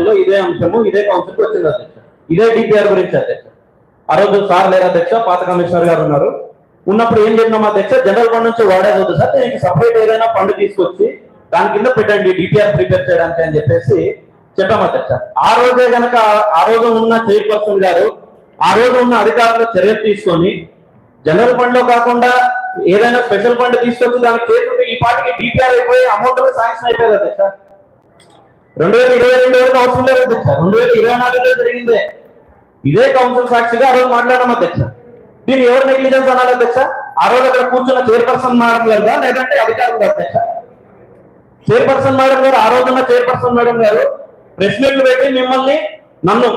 లో ఇదే అంశము ఇదే కాన్సెప్ట్ వచ్చింది అధ్యక్ష. ఇదే డిపిఆర్ గురించి అధ్యక్ష. ఆ రోజు సార్ లేరు అధ్యక్ష పాత కమిషనర్ గారు ఉన్నారు. ఉన్నప్పుడు ఏం చెప్పినాం అధ్యక్ష? జనరల్ ఫండ్ నుంచి వాడేది వద్దు సార్ దీనికి సపరేట్ ఏదైనా ఫండ్ తీసుకొచ్చి దాని కింద పెట్టండి డిపిఆర్ ప్రిపేర్ చేయడానికి అని చెప్పేసి చెప్పాం అధ్యక్ష. ఆ రోజే గనక ఆ రోజు ఉన్న చైర్పర్సన్ గారు ఆ రోజు ఉన్న అధికారులు చర్యలు తీసుకొని జనరల్ ఫండ్లో కాకుండా ఏదైనా స్పెషల్ ఫండ్ తీసుకొచ్చి దానికి చేస్తుంటే ఈ పాటికి డిపిఆర్ అయిపోయి అమౌంట్ శాంక్షన్ అయిపోయింది అధ్యక్ష. రెండు వేల ఇరవై రెండు వరకు అవసరం లేదు అధ్యక్ష రెండు వేల ఇరవై నాలుగులో జరిగిందే ఇదే కౌన్సిల్ సాక్షిగా ఆ రోజు మాట్లాడడం అధ్యక్ష దీన్ని ఎవరు నెగ్లిజెన్స్ అనాలి అధ్యక్ష ఆ రోజు అక్కడ కూర్చున్న చైర్పర్సన్ మేడం గారు లేదంటే అధికారులు అధ్యక్ష చైర్పర్సన్ మేడం గారు ఆ రోజున్న చైర్పర్సన్ మేడం గారు ప్రెస్ మీట్లు పెట్టి మిమ్మల్ని నన్ను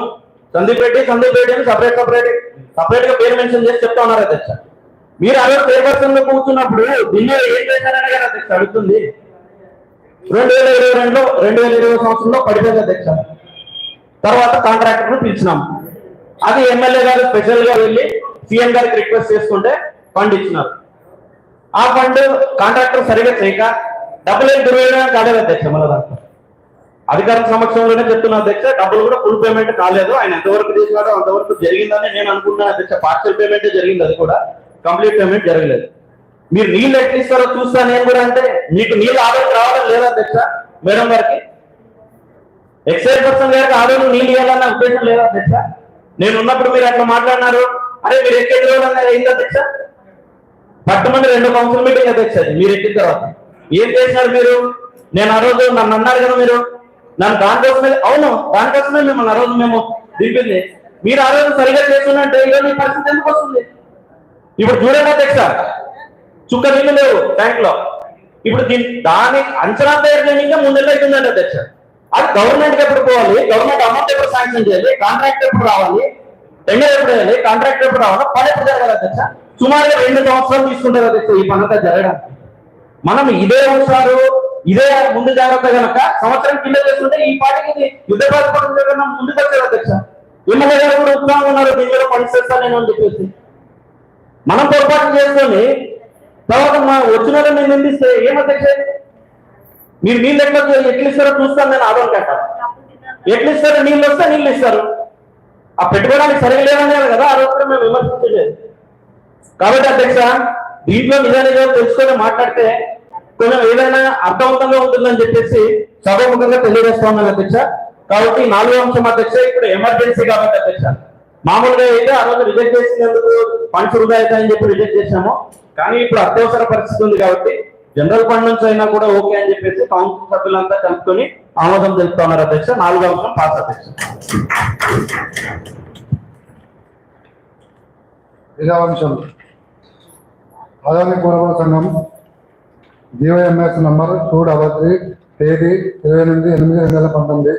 సందీప్ రెడ్డి సందీప్ రెడ్డి అని సపరేట్ సపరేట్ సపరేట్గా పేరు మెన్షన్ చేసి చెప్తా ఉన్నారు అధ్యక్ష మీరు ఆ రోజు చైర్పర్సన్లో కూర్చున్నప్పుడు దీన్ని ఏం చేశారని గారు అధ్యక్ష అడుగుతుంది రెండు వేల ఇరవై రెండులో రెండు వేల ఇరవై సంవత్సరంలో పడిపోయిన అధ్యక్ష. తర్వాత కాంట్రాక్టర్ను పిలిచినాం. అది ఎమ్మెల్యే గారు స్పెషల్గా వెళ్ళి సీఎం గారికి రిక్వెస్ట్ చేసుకుంటే ఫండ్ ఇచ్చినారు. ఆ ఫండ్ కాంట్రాక్టర్ సరిగా చేయక డబ్బులు ఏం దుర్వినియోగం కాలేదు అధ్యక్ష మన దాంట్లో. అధికారుల సమక్షంలోనే చెప్తున్నా అధ్యక్ష డబ్బులు కూడా ఫుల్ పేమెంట్ కాలేదు. ఆయన ఎంతవరకు చేసినాడో అంతవరకు జరిగిందని నేను అనుకుంటున్నాను అధ్యక్ష. పార్షల్ పేమెంట్ జరిగింది అది కూడా. కంప్లీట్ పేమెంట్ జరగలేదు. మీరు నీళ్ళు ఎట్లిస్తారో చూస్తా నేను కూడా అంటే మీకు నీళ్ళు ఆదాయం రావడం లేదా అధ్యక్ష మేడం గారికి? ఎక్సైజ్ పర్సన్ గారికి ఆదాయం నీళ్ళు ఇవ్వాలన్న ఉద్దేశం లేదా అధ్యక్ష నేను ఉన్నప్పుడు మీరు అట్లా మాట్లాడినారు. అరే మీరు ఎక్కేది రోజు అయింది అధ్యక్ష పట్టమంది రెండు కౌన్సిల్ మీటింగ్ అధ్యక్ష మీరు ఎక్కిన తర్వాత. ఏం చేసినారు మీరు? నేను ఆ రోజు నన్ను అన్నారు కదా మీరు? నన్ను దానికోసమే అవును దానికోసమే మిమ్మల్ని ఆ రోజు మేము దింపింది. మీరు ఆ రోజు సరిగా చేస్తున్నట్టే ఈరోజు పరిస్థితి ఎందుకు వస్తుంది? ఇప్పుడు చూడండి అధ్యక్ష. చుక్క నీళ్ళు లేవు ట్యాంక్లో. ఇప్పుడు దీని దాని అంచనా తయారు చేయడానికి ముందెళ్ళ అవుతుందండి అధ్యక్ష. అది గవర్నమెంట్ ఎప్పుడు పోవాలి? గవర్నమెంట్ అమౌంట్ ఎప్పుడు శాంక్షన్ చేయాలి? కాంట్రాక్ట్ ఎప్పుడు రావాలి? టెండర్ ఎప్పుడు వేయాలి కాంట్రాక్ట్ ఎప్పుడు రావాలి? పని ఎప్పుడు జరగాలి అధ్యక్ష? సుమారుగా రెండు సంవత్సరాలు తీసుకుంటారు అధ్యక్ష ఈ పనంతా జరగడానికి. మనం ఇదే అంశాలు ఇదే ముందు జాగ్రత్త కనుక సంవత్సరం కింద చేస్తుంటే ఈ పాటికి యుద్ధ ప్రాతిపదికన ముందుకు వచ్చారు అధ్యక్ష. ఎమ్మెల్యే గారు కూడా ఉత్సాహంగా ఉన్నారు దీనిలో పని చేస్తాను అని చెప్పేసి. మనం పొరపాటు చేసుకొని తర్వాత మా వచ్చిన నేను నిందిస్తే ఏం అధ్యక్ష? మీరు నీళ్ళు ఎట్లా ఎట్లు ఇస్తారో చూస్తాను నేను ఆదరణ కట్టాలి ఎట్లు ఇస్తారో? నీళ్ళు వస్తే నీళ్ళు ఇస్తారు. ఆ పెట్టుకోవడానికి సరిగా కదా ఆ రోజు మేము విమర్శించలేదు. కాబట్టి అధ్యక్ష దీంట్లో నిజానిజాలు తెలుసుకొని మాట్లాడితే కొంచెం ఏదైనా అర్థవంతంగా ఉంటుందని చెప్పేసి సభాముఖంగా తెలియజేస్తా ఉన్నాను అధ్యక్ష. కాబట్టి నాలుగో అంశం అధ్యక్ష ఇప్పుడు ఎమర్జెన్సీ కాబట్టి అధ్యక్ష. మామూలుగా అయితే ఆ రోజు రిజెక్ట్ చేసినందుకు ఫండ్స్ వృధా అవుతాయని చెప్పి రిజెక్ట్ చేసినాము కానీ ఇప్పుడు అత్యవసర పరిస్థితి ఉంది కాబట్టి జనరల్ ఫండ్ నుంచి అయినా కూడా ఓకే అని చెప్పేసి కౌన్సిల్ సభ్యులంతా కలుపుకొని ఆమోదం తెలుపుతా ఉన్నారు అధ్యక్ష. నాలుగో అంశం పాస్ అధ్యక్ష. ఐదవ అంశం. ఆదాయ కూరగాయల సంఘం GOMS number two double three తేదీ ఇరవై ఎనిమిది ఎనిమిది రెండు వేల పంతొమ్మిది.